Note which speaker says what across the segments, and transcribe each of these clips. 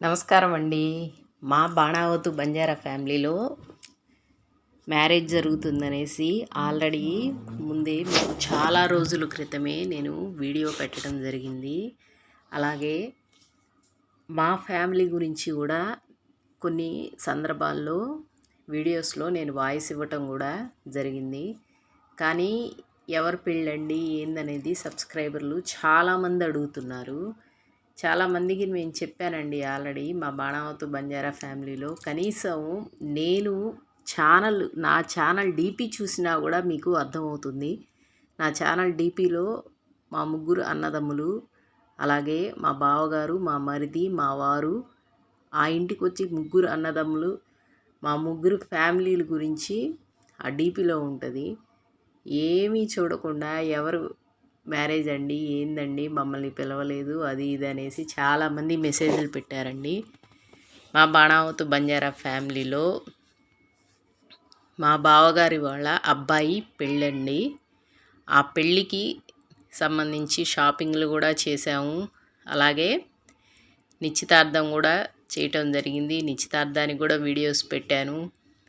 Speaker 1: నమస్కారం అండి మా బాణావతు బంజారా ఫ్యామిలీలో మ్యారేజ్ జరుగుతుందనేసి ఆల్రెడీ ముందే చాలా రోజుల క్రితమే నేను వీడియో పెట్టడం జరిగింది. అలాగే మా ఫ్యామిలీ గురించి కూడా కొన్ని సందర్భాల్లో వీడియోస్లో నేను వాయిస్ ఇవ్వటం కూడా జరిగింది. కానీ ఎవరు పెళ్ళండి ఏందనేది సబ్స్క్రైబర్లు చాలామంది అడుగుతున్నారు. చాలామందికి నేను చెప్పానండి ఆల్రెడీ మా బాణావతు బంజారా ఫ్యామిలీలో. కనీసం నేను ఛానల్ నా ఛానల్ డీపీ చూసినా కూడా మీకు అర్థమవుతుంది. నా ఛానల్ డీపీలో మా ముగ్గురు అన్నదమ్ములు అలాగే మా బావగారు మా మరిది మా వారు ఆ ఇంటికి వచ్చి ముగ్గురు అన్నదమ్ములు మా ముగ్గురు ఫ్యామిలీల గురించి ఆ డీపీలో ఉంటుంది. ఏమీ చూడకుండా ఎవరు మ్యారేజ్ అండి ఏందండి మమ్మల్ని పిలవలేదు అది ఇది అనేసి చాలామంది మెసేజ్లు పెట్టారండి. మా బాణావతు బంజారా ఫ్యామిలీలో మా బావగారి వాళ్ళ అబ్బాయి పెళ్ళండి. ఆ పెళ్ళికి సంబంధించి షాపింగ్లు కూడా చేసాము అలాగే నిశ్చితార్థం కూడా చేయటం జరిగింది. నిశ్చితార్థానికి కూడా వీడియోస్ పెట్టాను.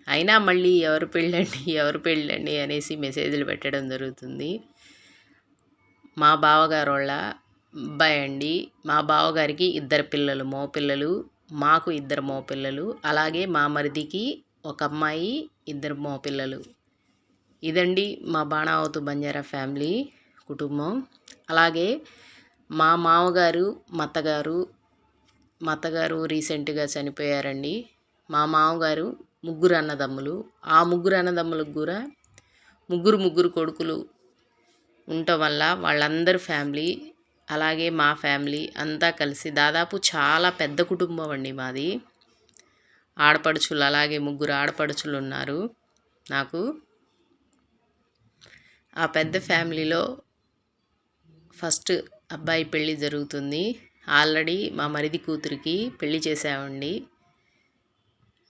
Speaker 1: అయినా మళ్ళీ ఎవరు పెళ్ళండి ఎవరు పెళ్ళండి అనేసి మెసేజ్లు పెట్టడం జరుగుతుంది. మా బావగారు వాళ్ళ అబ్బాయి అండి. మా బావగారికి ఇద్దరు పిల్లలు మో పిల్లలు మాకు ఇద్దరు మో పిల్లలు అలాగే మా మరిదికి ఒక అమ్మాయి ఇద్దరు మో పిల్లలు. ఇదండి మా బాణావతు బంజారా ఫ్యామిలీ కుటుంబం. అలాగే మా మామగారు మత్తగారు మత్తగారు రీసెంట్గా చనిపోయారండి. మా మామగారు ముగ్గురు అన్నదమ్ములు. ఆ ముగ్గురు అన్నదమ్ములకు కూడా ముగ్గురు ముగ్గురు కొడుకులు ఉండటం వల్ల వాళ్ళందరి ఫ్యామిలీ అలాగే మా ఫ్యామిలీ అంతా కలిసి దాదాపు చాలా పెద్ద కుటుంబం అండి మాది. ఆడపడుచులు అలాగే ముగ్గురు ఆడపడుచులు ఉన్నారు నాకు. ఆ పెద్ద ఫ్యామిలీలో ఫస్ట్ అబ్బాయి పెళ్ళి జరుగుతుంది. ఆల్రెడీ మా మరిది కూతురికి పెళ్ళి చేసామండి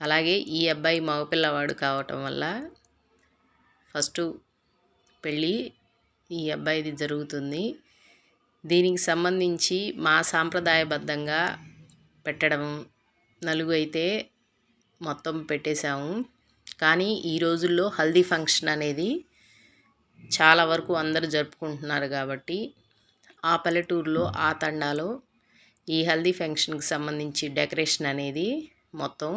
Speaker 1: అలాగే ఈ అబ్బాయి మగపిల్లవాడు కావటం వల్ల ఫస్ట్ పెళ్ళి ఈ అబ్బాయిది జరుగుతుంది. దీనికి సంబంధించి మా సాంప్రదాయబద్ధంగా పెట్టడం నలుగు అయితే మొత్తం పెట్టేశాము. కానీ ఈ రోజుల్లో హల్దీ ఫంక్షన్ అనేది చాలా వరకు అందరూ జరుపుకుంటున్నారు కాబట్టి ఆ పల్లెటూరులో ఆ తండాలో ఈ హల్దీ ఫంక్షన్కి సంబంధించి డెకరేషన్ అనేది మొత్తం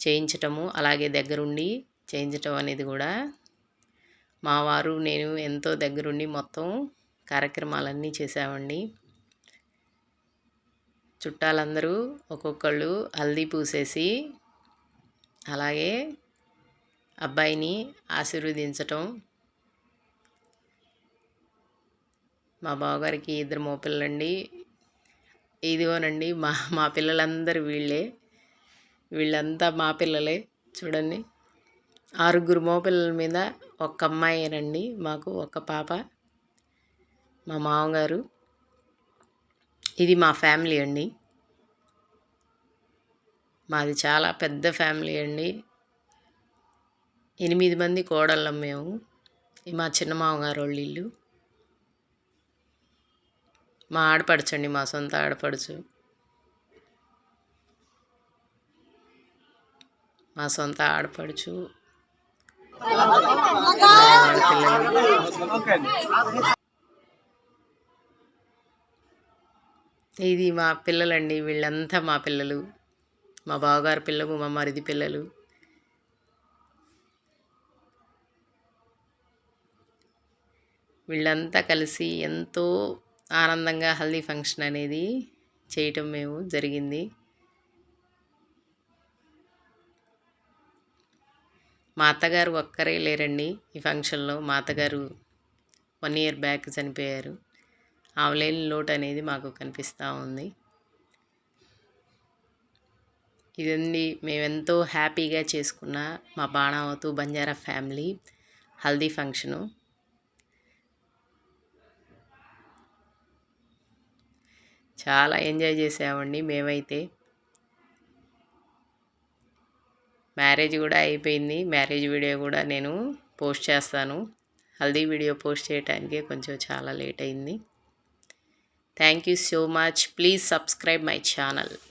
Speaker 1: చేయించటము అలాగే దగ్గరుండి చేయించటం అనేది కూడా మా వారు నేను ఎంతో దగ్గరుండి మొత్తం కార్యక్రమాలన్నీ చేసామండి చుట్టాలందరూ ఒక్కొక్కళ్ళు హల్దీ పూసేసి అలాగే అబ్బాయిని ఆశీర్వదించటం. మా బావగారికి ఇద్దరు మోపిల్లండి ఇదిగోనండి మా మా పిల్లలందరూ వీళ్ళే. వీళ్ళంతా మా పిల్లలే చూడండి. ఆరుగురు మోపిల్లల మీద ఒక్క అమ్మాయేనండి మాకు ఒక పాప మా మామగారు. ఇది మా ఫ్యామిలీ అండి. మాది చాలా పెద్ద ఫ్యామిలీ అండి. ఎనిమిది మంది కోడళ్ళం మేము. మా చిన్న మామగారు వాళ్ళ ఇల్లు. మా ఆడపడచండి మా సొంత ఆడపడుచు. మా సొంత ఆడపడుచు. ఇది మా పిల్లలండి వీళ్ళంతా మా పిల్లలు. మా బావగారు పిల్లలు మా మరిది పిల్లలు. వీళ్ళంతా కలిసి ఎంతో ఆనందంగా హల్దీ ఫంక్షన్ అనేది చేయటం మేము జరిగింది. మా అత్తగారు ఒక్కరే లేరండి ఈ ఫంక్షన్లో. మా అత్తగారు వన్ ఇయర్ బ్యాక్ చనిపోయారు. ఆమె లోటు అనేది మాకు కనిపిస్తూ ఉంది. ఇదండి మేమెంతో హ్యాపీగా చేసుకున్న మా బాణావతు బంజారా ఫ్యామిలీ హల్దీ ఫంక్షను. చాలా ఎంజాయ్ చేసామండి మేమైతే. మ్యారేజ్ కూడా అయిపోయింది. మ్యారేజ్ వీడియో కూడా నేను పోస్ట్ చేస్తాను. హల్దీ వీడియో పోస్ట్ చేయడానికి కొంచెం చాలా లేట్ అయింది. Thank you so much. Please subscribe my channel.